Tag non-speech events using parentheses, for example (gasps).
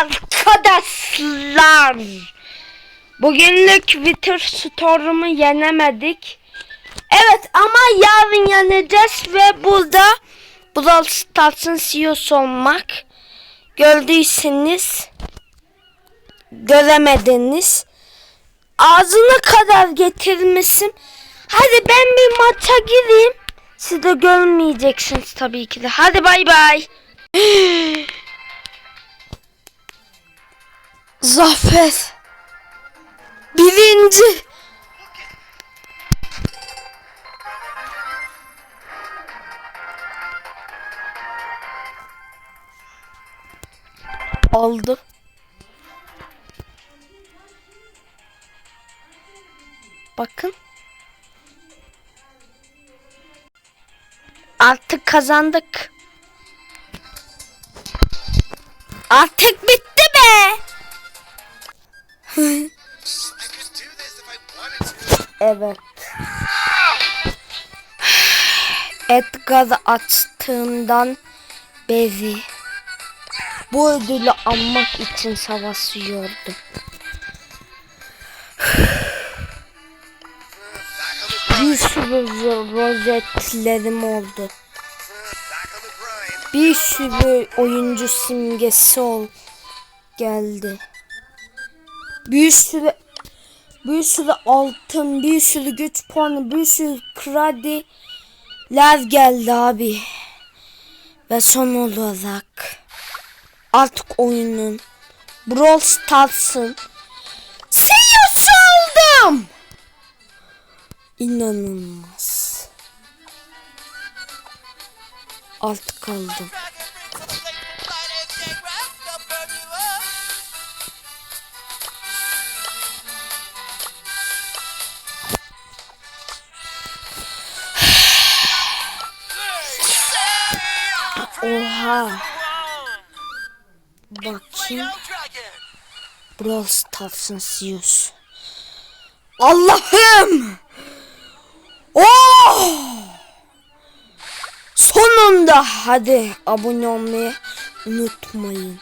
arkadaşlar. Bugünlük Twitter Storm'u yenemedik. Evet ama yarın yeneceğiz ve burada Brawl Stars'ın CEO'su olmak. Gördüyseniz göremediniz. Ağzına kadar getirmişim. Hadi ben bir maça gireyim. Siz de görmeyeceksiniz tabii ki de. Hadi bay bay. (gasps) (laughs) Zafer. Birinci. Aldı. Bakın. Artık kazandık. Artık bitti be. Evet. Edgar açtığından beri bu ödülü almak için the Bir sürü ro- rozetlerim oldu. Bir sürü oyuncu simgesi ol geldi. Bir sürü bir sürü altın, bir sürü güç puanı, bir sürü krediler geldi abi. Ve son olarak artık oyunun Brawl Stars'ın CEO'su oldum. İnanılmaz. Artık aldım. Oha. Bakayım. Brawl Stars'ın CEO'su. Allah'ım. Oh! Sonunda hadi abone olmayı unutmayın.